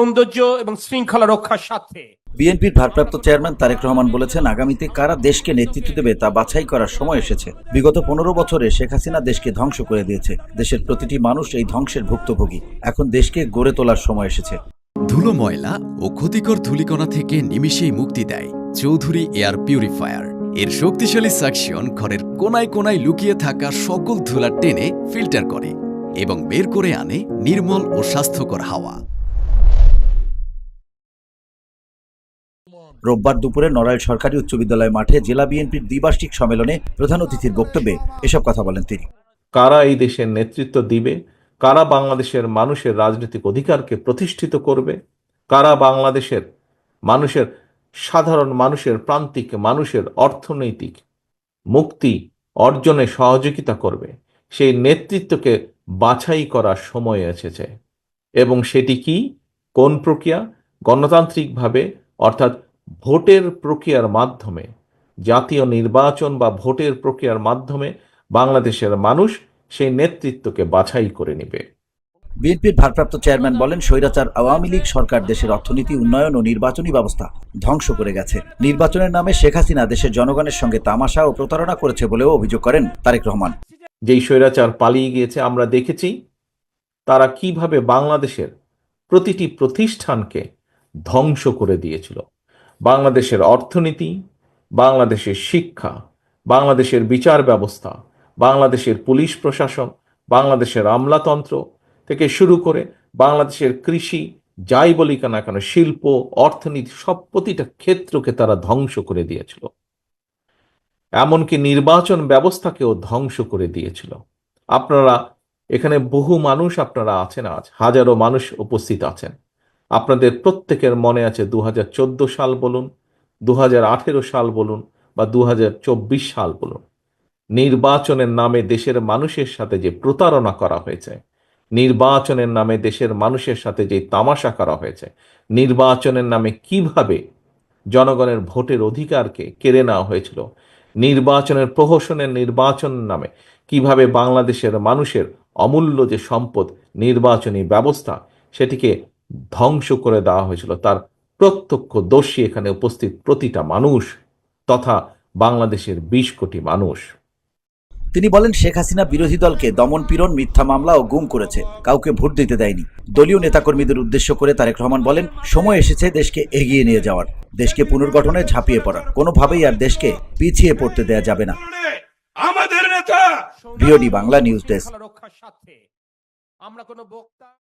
সৌন্দর্য এবং শৃঙ্খলা রক্ষার স্বার্থে বিএনপির ভারপ্রাপ্ত চেয়ারম্যান তারেক রহমান বলেছেন আগামীতে কারা দেশকে নেতৃত্ব দেবে তা বাছাই করার সময় এসেছে। বিগত পনেরো বছরে শেখ হাসিনা দেশকে ধ্বংস করে দিয়েছে। দেশের প্রতিটি মানুষ এই ধ্বংসের ভুক্তভোগী। এখন দেশকে গড়ে তোলার সময় এসেছে। ধুলো ময়লা ও ক্ষতিকর ধূলিকণা থেকে নিমিষেই মুক্তি দেয় চৌধুরী এয়ার পিউরিফায়ার। এর শক্তিশালী সাকশন ঘরের কোনায় কোনায় লুকিয়ে থাকা সকল ধুলা টেনে ফিল্টার করে এবং বের করে আনে নির্মল ও স্বাস্থ্যকর হাওয়া। রোববার দুপুরে নড়াইল সরকারি উচ্চ বিদ্যালয় মাঠে জেলা বিএনপির দ্বিবার্ষিক সম্মেলনে প্রধান অতিথির বক্তব্যে এসব কথা বলেন তিনি। কারা এই দেশের নেতৃত্ব দিবে? কারা বাংলাদেশের মানুষের রাজনৈতিক অধিকারকে প্রতিষ্ঠিত করবে? কারা বাংলাদেশের মানুষের, সাধারণ মানুষের প্রান্তিক মানুষের অর্থনৈতিক মুক্তি অর্জনে সহযোগিতা করবে? সেই নেতৃত্বকে বাছাই করার সময় এসেছে। এবং সেটি কি? কোন প্রক্রিয়া? গণতান্ত্রিকভাবে, অর্থাৎ ভোটের প্রক্রিয়ার মাধ্যমে জাতীয় নির্বাচন বা ভোটের প্রক্রিয়ার মাধ্যমে বাংলাদেশের মানুষ সেই নেতৃত্বকে বাছাই করে নেবে। বিএনপির ভারপ্রাপ্ত চেয়ারম্যান বলেন স্বৈরাচার আওয়ামী লীগ সরকার দেশের অর্থনীতি উন্নয়ন ও নির্বাচনী ব্যবস্থা ধ্বংস করে গেছে। নির্বাচনের নামে শেখ হাসিনা দেশের জনগণের সঙ্গে তামাশা ও প্রতারণা করেছে বলেও অভিযোগ করেন তারেক রহমান। যেই স্বৈরাচার পালিয়ে গিয়েছে আমরা দেখেছি তারা কীভাবে বাংলাদেশের প্রতিটি প্রতিষ্ঠানকে ধ্বংস করে দিয়েছিল। বাংলাদেশের অর্থনীতি, বাংলাদেশের শিক্ষা, বাংলাদেশের বিচার ব্যবস্থা, বাংলাদেশের পুলিশ প্রশাসন, বাংলাদেশের আমলাতন্ত্র থেকে শুরু করে বাংলাদেশের কৃষি, যাই বলি কেন কেন শিল্প, অর্থনীতি, সব প্রতিটা ক্ষেত্রকে তারা ধ্বংস করে দিয়েছিল। এমনকি নির্বাচন ব্যবস্থাকেও ধ্বংস করে দিয়েছিল। আপনারা, এখানে বহু মানুষ আপনারা আছেন আজ, হাজারো মানুষ উপস্থিত আছেন। আপনাদের প্রত্যেকের মনে আছে দু হাজার চোদ্দ সাল বলুন দু হাজার আঠেরো সাল বলুন বা দু হাজার চব্বিশ সাল বলুন। নির্বাচনের নামে দেশের মানুষের সাথে যে প্রতারণা করা হয়েছে, নির্বাচনের নামে দেশের মানুষের সাথে যে তামাশা করা হয়েছে, নির্বাচনের নামে কীভাবে জনগণের ভোটের অধিকারকে কেড়ে নেওয়া হয়েছিল, নির্বাচনের প্রহসনের নির্বাচন নামে কীভাবে বাংলাদেশের মানুষের অমূল্য যে সম্পদ নির্বাচনী ব্যবস্থা, সেটিকে ধ্বংস করে দেওয়া হয়েছিল। তার প্রত্যক্ষ দোষী এখানে উপস্থিত প্রতিটা মানুষ তথা বাংলাদেশের বিশ কোটি মানুষ। তিনি বলেন শেখ হাসিনা বিরোধী দলকে দমন পীড়ন মিথ্যা মামলা ও গুম করেছে। কাউকে ভোট দিতে দেয়নি। দলীয় নেতাকর্মীদের উদ্দেশ্য করে তারেক রহমান বলেন সময় এসেছে দেশকে এগিয়ে নিয়ে যাওয়ার। দেশকে পুনর্গঠনে ঝাঁপিয়ে পড়ার। কোনোভাবেই আর দেশকে পিছিয়ে পড়তে দেয়া যাবে না। আমাদের নেতা! Bangla news desk. আমরা কোনো বক্তা